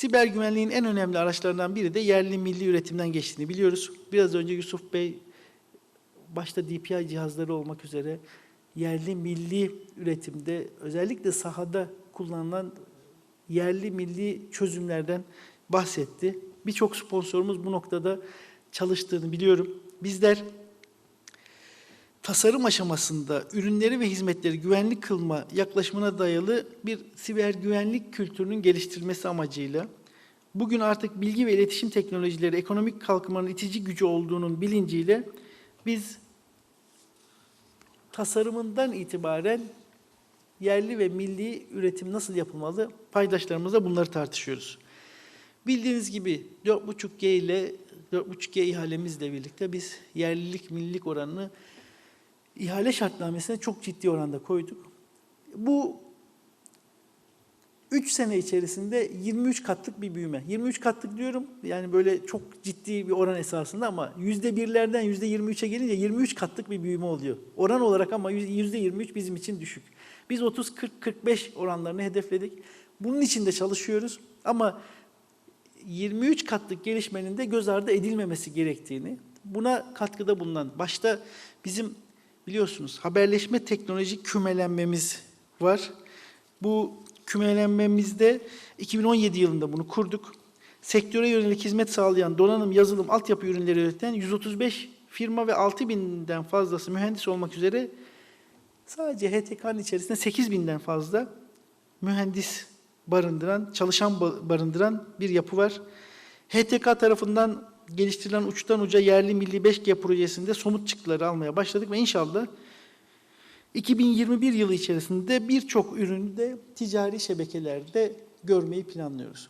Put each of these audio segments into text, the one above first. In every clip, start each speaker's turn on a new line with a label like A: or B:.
A: siber güvenliğin en önemli araçlarından biri de yerli milli üretimden geçtiğini biliyoruz. Biraz önce Yusuf Bey başta DPI cihazları olmak üzere yerli milli üretimde özellikle sahada kullanılan yerli milli çözümlerden bahsetti. Birçok sponsorumuz bu noktada çalıştığını biliyorum. Bizler tasarım aşamasında ürünleri ve hizmetleri güvenli kılma yaklaşımına dayalı bir siber güvenlik kültürünün geliştirilmesi amacıyla bugün artık bilgi ve iletişim teknolojileri ekonomik kalkınmanın itici gücü olduğunun bilinciyle biz tasarımından itibaren yerli ve milli üretim nasıl yapılmalı paydaşlarımızla bunları tartışıyoruz. Bildiğiniz gibi 4.5G ile 4.5G ihalemizle birlikte biz yerlilik millilik oranını ihale şartnamesine çok ciddi oranda koyduk. Bu 3 sene içerisinde 23 katlık bir büyüme. 23 katlık diyorum yani böyle çok ciddi bir oran esasında ama yüzde birlerden yüzde 23'e gelince 23 katlık bir büyüme oluyor. Oran olarak ama yüzde 23 bizim için düşük. Biz 30-40-45 oranlarını hedefledik. Bunun için de çalışıyoruz ama 23 katlık gelişmenin de göz ardı edilmemesi gerektiğini, buna katkıda bulunan, başta bizim biliyorsunuz haberleşme teknoloji kümelenmemiz var. Bu kümelenmemizde 2017 yılında bunu kurduk. Sektöre yönelik hizmet sağlayan donanım, yazılım, altyapı ürünleri üreten 135 firma ve 6000'den fazlası mühendis olmak üzere sadece HTK'nın içerisinde 8000'den fazla mühendis barındıran, çalışan ba- barındıran bir yapı var. HTK tarafından geliştirilen uçtan uca yerli milli 5G projesinde somut çıktıları almaya başladık ve inşallah 2021 yılı içerisinde birçok ürünü de ticari şebekelerde görmeyi planlıyoruz.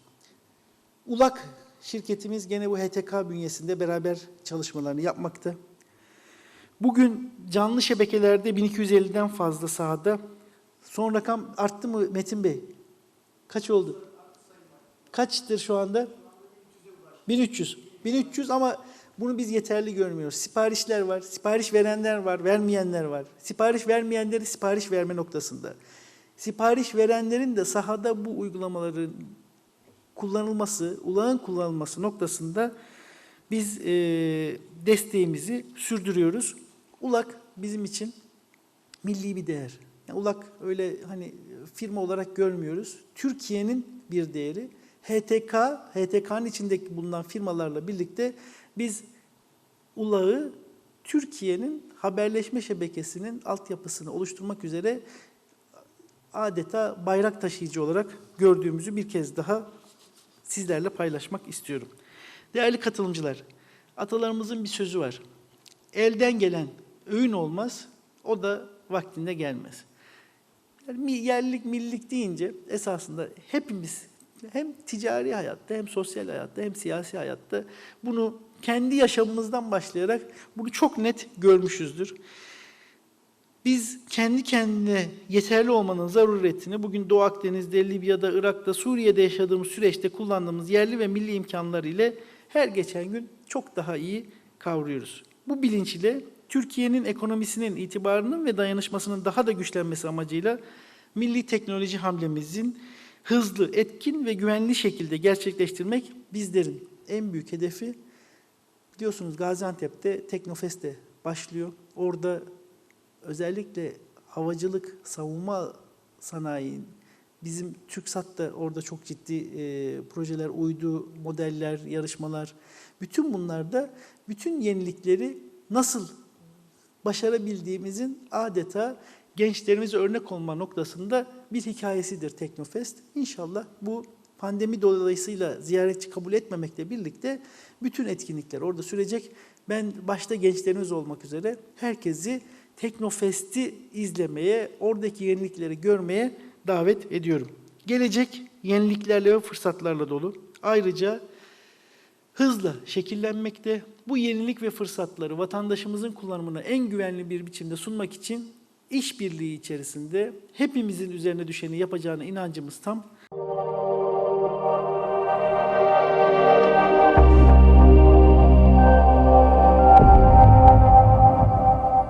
A: ULAK şirketimiz gene bu HTK bünyesinde beraber çalışmalarını yapmakta. Bugün canlı şebekelerde 1250'den fazla sahada. Son rakam arttı mı Metin Bey? Kaç oldu? Kaçtır şu anda? 1300. 1300 ama bunu biz yeterli görmüyoruz. Siparişler var, sipariş verenler var, vermeyenler var. Sipariş vermeyenleri sipariş verme noktasında. Sipariş verenlerin de sahada bu uygulamaların kullanılması, ulağın kullanılması noktasında biz e, desteğimizi sürdürüyoruz. Ulak bizim için milli bir değer. Yani ulak öyle hani firma olarak görmüyoruz. Türkiye'nin bir değeri. HTK, HTK'nın içinde bulunan firmalarla birlikte biz ulağı Türkiye'nin haberleşme şebekesinin altyapısını oluşturmak üzere adeta bayrak taşıyıcı olarak gördüğümüzü bir kez daha sizlerle paylaşmak istiyorum. Değerli katılımcılar, atalarımızın bir sözü var. Elden gelen öğün olmaz, o da vaktinde gelmez. Yani yerlilik, millilik deyince esasında hepimiz hem ticari hayatta hem sosyal hayatta hem siyasi hayatta bunu kendi yaşamımızdan başlayarak bunu çok net görmüşüzdür. Biz kendi kendine yeterli olmanın zaruretini bugün Doğu Akdeniz'de, Libya'da, Irak'ta, Suriye'de yaşadığımız süreçte kullandığımız yerli ve milli imkanlar ile her geçen gün çok daha iyi kavruyoruz. Bu bilinç ile Türkiye'nin ekonomisinin, itibarının ve dayanışmasının daha da güçlenmesi amacıyla milli teknoloji hamlemizin hızlı, etkin ve güvenli şekilde gerçekleştirmek bizlerin en büyük hedefi. Biliyorsunuz Gaziantep'te Teknofest'te başlıyor. Orada özellikle havacılık, savunma sanayi, bizim TürkSat da orada çok ciddi e, projeler, uydu, modeller, yarışmalar. Bütün bunlarda bütün yenilikleri nasıl başarabildiğimizin adeta gençlerimize örnek olma noktasında bir hikayesidir Teknofest. İnşallah bu pandemi dolayısıyla ziyaretçi kabul etmemekle birlikte bütün etkinlikler orada sürecek. Ben başta gençlerimiz olmak üzere herkesi Teknofest'i izlemeye, oradaki yenilikleri görmeye davet ediyorum. Gelecek yeniliklerle ve fırsatlarla dolu. Ayrıca hızla şekillenmekte. Bu yenilik ve fırsatları vatandaşımızın kullanımına en güvenli bir biçimde sunmak için işbirliği içerisinde hepimizin üzerine düşeni yapacağına inancımız tam.